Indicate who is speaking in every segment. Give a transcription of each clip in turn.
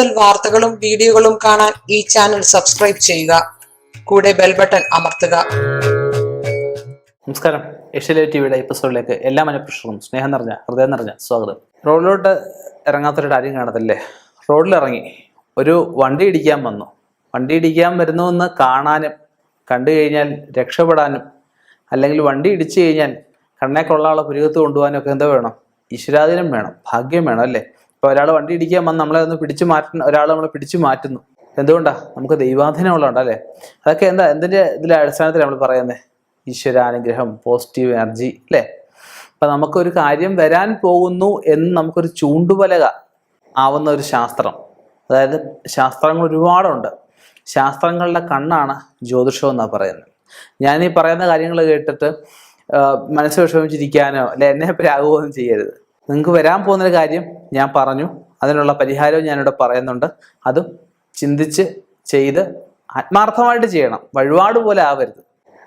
Speaker 1: കൂടുതൽ വാർത്തകളും വീഡിയോകളും കാണാൻ ഈ ചാനൽ സബ്സ്ക്രൈബ് ചെയ്യുക. കൂടെ ബെൽ ബട്ടൺ അമർത്തുക.
Speaker 2: നമസ്കാരം. ഏഷ്യലേ ടിവിയുടെ എപ്പിസോഡിലേക്ക് എല്ലാ മനഃപ്രശ്നവും സ്നേഹം നിറഞ്ഞ ഹൃദയം നിറഞ്ഞ സ്വാഗതം. റോഡിലോട്ട് ഇറങ്ങാത്തൊരു കാര്യം കാണത്തില്ലേ? റോഡിലിറങ്ങി. ഒരു വണ്ടി ഇടിക്കാൻ വന്നു. വണ്ടി ഇടിക്കാൻ വരുന്നു എന്ന് കാണാനും കണ്ടു കഴിഞ്ഞാൽ രക്ഷപ്പെടാനും അല്ലെങ്കിൽ വണ്ടി ഇടിച്ചു കഴിഞ്ഞാൽ കണ്ണേ കൊള്ളാളെ പുരുകത്ത് കൊണ്ടുപോകാനും ഒക്കെ എന്താ വേണം? ഈശ്വരാധീനം വേണം. ഭാഗ്യം വേണം അല്ലേ? ഇപ്പൊ ഒരാൾ വണ്ടി ഇടിക്കാൻ വന്ന് നമ്മളെ ഒന്ന് പിടിച്ചു മാറ്റുന്ന ഒരാൾ നമ്മളെ പിടിച്ചു മാറ്റുന്നു. എന്തുകൊണ്ടാ? നമുക്ക് ദൈവാധീനം ഉള്ളതുകൊണ്ട് അല്ലേ? അതൊക്കെ എന്താ എന്തിന്റെ ഇതിലെ അടിസ്ഥാനത്തിൽ നമ്മൾ പറയുന്നത് ഈശ്വരാനുഗ്രഹം പോസിറ്റീവ് എനർജി അല്ലേ? അപ്പൊ നമുക്കൊരു കാര്യം വരാൻ പോകുന്നു എന്ന് നമുക്കൊരു ചൂണ്ടുപലക ആവുന്ന ഒരു ശാസ്ത്രം. അതായത് ശാസ്ത്രങ്ങൾ ഒരുപാടുണ്ട്. ശാസ്ത്രങ്ങളുടെ കണ്ണാണ് ജ്യോതിഷം എന്നാണ് പറയുന്നത്. ഞാൻ ഈ പറയുന്ന കാര്യങ്ങൾ കേട്ടിട്ട് മനസ്സ് വിഷമിച്ചിരിക്കാനോ അല്ലെ എന്നെ പ്രാകുകയൊന്നും ചെയ്യരുത്. നിങ്ങൾക്ക് വരാൻ പോകുന്നൊരു കാര്യം ഞാൻ പറഞ്ഞു. അതിനുള്ള പരിഹാരവും ഞാനിവിടെ പറയുന്നുണ്ട്. അതും ചിന്തിച്ച് ചെയ്ത് ആത്മാർത്ഥമായിട്ട് ചെയ്യണം. വഴിപാട് പോലെ ആവരുത്.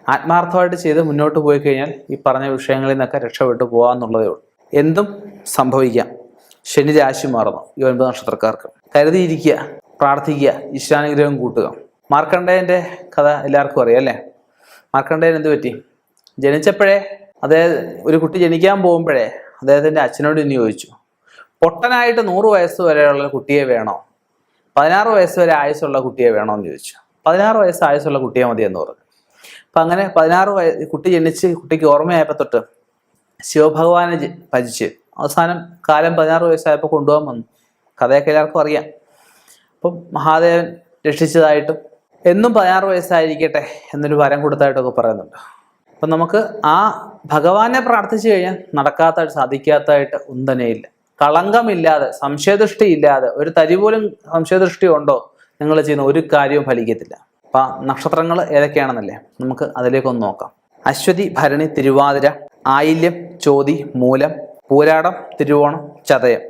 Speaker 2: ആത്മാർത്ഥമായിട്ട് ചെയ്ത് മുന്നോട്ട് പോയി കഴിഞ്ഞാൽ ഈ പറഞ്ഞ വിഷയങ്ങളിൽ നിന്നൊക്കെ രക്ഷപ്പെട്ടു പോകാമെന്നുള്ളതേ ഉള്ളൂ. എന്തും സംഭവിക്കാം. ശനി രാശി മാറുന്നു. ഈ ഒൻപത് നക്ഷത്രക്കാർക്ക്. കരുതിയിരിക്കുക പ്രാർത്ഥിക്കുക ഈശ്വരാനുഗ്രഹം കൂട്ടുക. മാർക്കണ്ഡേയന്റെ കഥ എല്ലാവർക്കും അറിയാം അല്ലേ? മാർക്കണ്ഡേയൻ എന്ത് പറ്റി? ജനിച്ചപ്പോഴേ അതായത് ഒരു കുട്ടി ജനിക്കാൻ പോകുമ്പോഴേ അദ്ദേഹത്തിന്റെ അച്ഛനോട് ഇനി ചോദിച്ചു പൊട്ടനായിട്ട് നൂറ് വയസ്സ് വരെയുള്ള കുട്ടിയെ വേണോ? പതിനാറ് വയസ്സ് വരെ ആയുസ്സുള്ള കുട്ടിയെ വേണോ? എന്ന് ചോദിച്ചു. പതിനാറ് വയസ്സ് ആയുസ്സുള്ള കുട്ടിയെ മതി എന്ന് പറഞ്ഞു. അപ്പം അങ്ങനെ പതിനാറ് വയസ്സ് കുട്ടി ജനിച്ച് കുട്ടിക്ക് ഓർമ്മയായപ്പോൾ തൊട്ട് ശിവഭഗവാനെ ഭജിച്ച് അവസാനം കാലം പതിനാറ് വയസ്സായപ്പോൾ കൊണ്ടുപോകാൻ വന്നു. കഥയൊക്കെ എല്ലാവർക്കും അറിയാം. അപ്പം മഹാദേവൻ രക്ഷിച്ചതായിട്ടും എന്നും പതിനാറ് വയസ്സായിരിക്കട്ടെ എന്നൊരു വരം കൊടുത്തായിട്ടൊക്കെ പറയുന്നുണ്ട്. അപ്പം നമുക്ക് ആ ഭഗവാനെ പ്രാർത്ഥിച്ചു കഴിഞ്ഞാൽ നടക്കാത്തതായിട്ട് സാധിക്കാത്തതായിട്ട് ഒന്നും തന്നെയില്ല കളങ്കമില്ലാതെ സംശയദൃഷ്ടി ഇല്ലാതെ ഒരു തരി പോലും സംശയദൃഷ്ടി ഉണ്ടോ? നിങ്ങൾ ചെയ്യുന്ന ഒരു കാര്യവും ഫലിക്കത്തില്ല. അപ്പൊ നക്ഷത്രങ്ങൾ ഏതൊക്കെയാണെന്നല്ലേ? നമുക്ക് അതിലേക്കൊന്ന് നോക്കാം. അശ്വതി ഭരണി തിരുവാതിര ആയില്യം ചോതി മൂലം പൂരാടം തിരുവോണം ചതയം.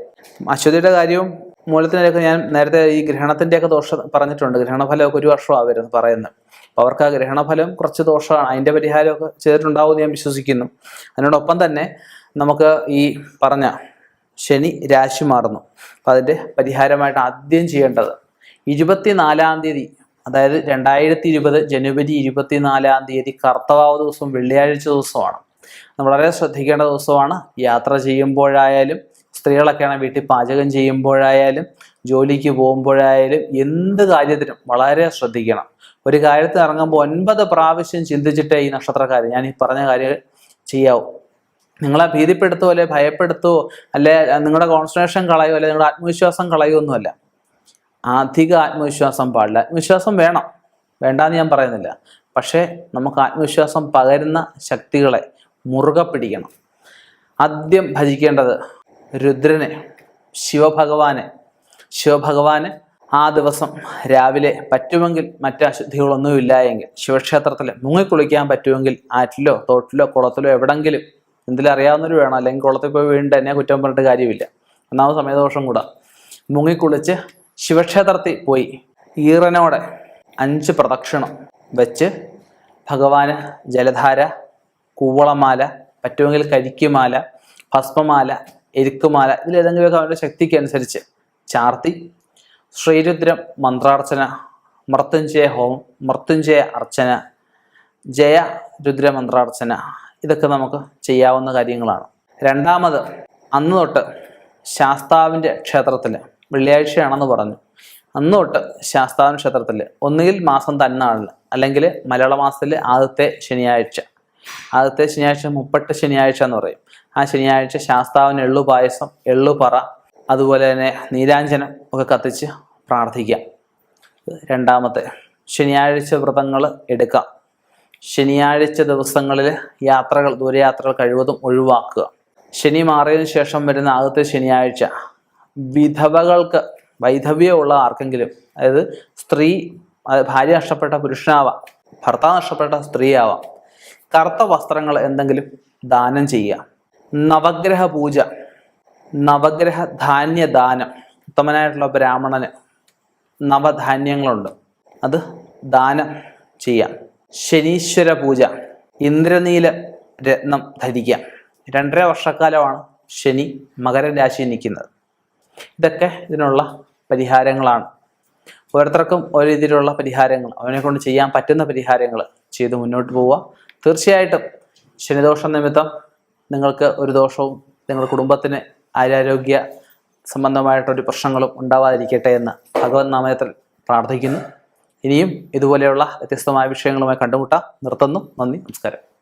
Speaker 2: അശ്വതിയുടെ കാര്യവും മൂലത്തിനൊക്കെ ഞാൻ നേരത്തെ ഈ ഗ്രഹണത്തിന്റെയൊക്കെ ദോഷം പറഞ്ഞിട്ടുണ്ട്. ഗ്രഹണഫലമൊക്കെ ഒരു വർഷം ആവരുന്നു പറയുന്നത്. അവർക്ക് ആ ഗ്രഹണഫലം കുറച്ച് ദോഷമാണ്. അതിന്റെ പരിഹാരമൊക്കെ ചെയ്തിട്ടുണ്ടാവും ഞാൻ വിശ്വസിക്കുന്നു. അതിനോടൊപ്പം തന്നെ നമുക്ക് ഈ പറഞ്ഞ ശനി രാശി മാറുന്നു. അപ്പം അതിന്റെ പരിഹാരമായിട്ട് ആദ്യം ചെയ്യേണ്ടത് ഇരുപത്തിനാലാം തീയതി അതായത് രണ്ടായിരത്തി ഇരുപത് ജനുവരി ഇരുപത്തിനാലാം തീയതി കർത്തവാവ് ദിവസം വെള്ളിയാഴ്ച ദിവസമാണ്. വളരെ ശ്രദ്ധിക്കേണ്ട ദിവസമാണ്. യാത്ര ചെയ്യുമ്പോഴായാലും സ്ത്രീകളൊക്കെയാണ് വീട്ടിൽ പാചകം ചെയ്യുമ്പോഴായാലും ജോലിക്ക് പോകുമ്പോഴായാലും എന്ത് കാര്യത്തിനും വളരെ ശ്രദ്ധിക്കണം. ഒരു കാര്യത്തിൽ ഇറങ്ങുമ്പോൾ ഒൻപത് പ്രാവശ്യം ചിന്തിച്ചിട്ടേ ഈ നക്ഷത്രക്കാർ ഞാൻ ഈ പറഞ്ഞ കാര്യം ചെയ്യാവൂ. നിങ്ങളെ ഭീതിപ്പെടുത്തുവോ അല്ലെ ഭയപ്പെടുത്തുവോ അല്ലെ നിങ്ങളുടെ കോൺസെൻട്രേഷൻ കളയോ അല്ലെ നിങ്ങളുടെ ആത്മവിശ്വാസം കളയോ ഒന്നുമല്ല അധിക ആത്മവിശ്വാസം പാടില്ല. ആത്മവിശ്വാസം വേണം. വേണ്ടാന്ന് ഞാൻ പറയുന്നില്ല. പക്ഷേ നമുക്ക് ആത്മവിശ്വാസം പകരുന്ന ശക്തികളെ മുറുകെ പിടിക്കണം. ആദ്യം ഭജിക്കേണ്ടത് രുദ്രനെ ശിവഭഗവാനെ. ശിവഭഗവാന് ആ ദിവസം രാവിലെ പറ്റുമെങ്കിൽ മറ്റു അശുദ്ധികളൊന്നും ഇല്ല എങ്കിൽ ശിവക്ഷേത്രത്തിൽ മുങ്ങിക്കുളിക്കാൻ പറ്റുമെങ്കിൽ ആറ്റിലോ തോട്ടിലോ കുളത്തിലോ എവിടെങ്കിലും എന്തിലറിയാവുന്നവർ വേണം. അല്ലെങ്കിൽ കുളത്തിൽ പോയി വീണ്ടും എന്നെ കുറ്റം പറഞ്ഞിട്ട് കാര്യമില്ല. ഒന്നാമത് സമയദോഷം കൂടാ. മുങ്ങിക്കുളിച്ച് ശിവക്ഷേത്രത്തിൽ പോയി ഈറനോടെ അഞ്ച് പ്രദക്ഷിണം വെച്ച് ഭഗവാന് ജലധാര കൂവളമാല പറ്റുമെങ്കിൽ കരിക്കുമാല ഭസ്മമാല എരുക്കുമാല ഇതിലേതെങ്കിലുമൊക്കെ അവരുടെ ശക്തിക്ക് അനുസരിച്ച് ചാർത്തി ശ്രീരുദ്രം മന്ത്രാർച്ചന മൃത്യുഞ്ജയ ഹോമം മൃത്യുഞ്ജയ അർച്ചന ജയ രുദ്ര മന്ത്രാർച്ചന. ഇതൊക്കെ നമുക്ക് ചെയ്യാവുന്ന കാര്യങ്ങളാണ്. രണ്ടാമത് അന്ന് തൊട്ട് ശാസ്താവിന്റെ ക്ഷേത്രത്തിൽ വെള്ളിയാഴ്ചയാണെന്ന് പറഞ്ഞു. അന്ന് തൊട്ട് ശാസ്താവിൻ ക്ഷേത്രത്തിൽ ഒന്നുകിൽ മാസം തന്നാളിൽ അല്ലെങ്കിൽ മലയാള മാസത്തിലെ ആദ്യത്തെ ശനിയാഴ്ച. ആദ്യത്തെ ശനിയാഴ്ച മുപ്പട്ട് ശനിയാഴ്ച എന്ന് പറയും. ആ ശനിയാഴ്ച ശാസ്താവിന് എള്ളു പായസം എള്ളു പറ അതുപോലെ തന്നെ നീരാഞ്ജനം ഒക്കെ കത്തിച്ച് പ്രാർത്ഥിക്കാം. രണ്ടാമത്തെ ശനിയാഴ്ച വ്രതങ്ങൾ എടുക്കാം ശനിയാഴ്ച ദിവസങ്ങളിൽ യാത്രകൾ ദൂരയാത്രകൾ കഴിവതും ഒഴിവാക്കുക. ശനി മാറിയതിനു ശേഷം വരുന്ന ആദ്യത്തെ ശനിയാഴ്ച വിധവകൾക്ക് വൈധവ്യമുള്ള ആർക്കെങ്കിലും അതായത് സ്ത്രീ ഭാര്യ നഷ്ടപ്പെട്ട പുരുഷനാവാം ഭർത്താവ് നഷ്ടപ്പെട്ട സ്ത്രീയാവാം കറുത്ത വസ്ത്രങ്ങൾ എന്തെങ്കിലും ദാനം ചെയ്യുക. നവഗ്രഹ പൂജ നവഗ്രഹ ധാന്യദാനം. ഉത്തമനായിട്ടുള്ള ബ്രാഹ്മണന് നവധാന്യങ്ങളുണ്ട്. അത് ദാനം ചെയ്യാം. ശനീശ്വര പൂജ ഇന്ദ്രനീല രത്നം ധരിക്കാം. രണ്ടര വർഷക്കാലമാണ് ശനി മകര രാശിയിൽ നിൽക്കുന്നത്. ഇതൊക്കെ ഇതിനുള്ള പരിഹാരങ്ങളാണ്. ഓരോരുത്തർക്കും ഓരോ രീതിയിലുള്ള പരിഹാരങ്ങൾ അവനെ കൊണ്ട് ചെയ്യാൻ പറ്റുന്ന പരിഹാരങ്ങൾ ചെയ്ത് മുന്നോട്ട് പോവുക. തീർച്ചയായിട്ടും ശനിദോഷം നിമിത്തം നിങ്ങൾക്ക് ഒരു ദോഷവും നിങ്ങളുടെ കുടുംബത്തിന് ആരോഗ്യ സംബന്ധമായിട്ടൊരു പ്രശ്നങ്ങളും ഉണ്ടാവാതിരിക്കട്ടെ എന്ന് ഭഗവത് നാമയത്തിൽ പ്രാർത്ഥിക്കുന്നു. ഇനിയും ഇതുപോലെയുള്ള വ്യത്യസ്തമായ വിഷയങ്ങളുമായി കണ്ടുമുട്ടാം. നിർത്തുന്നു. നന്ദി. നമസ്കാരം.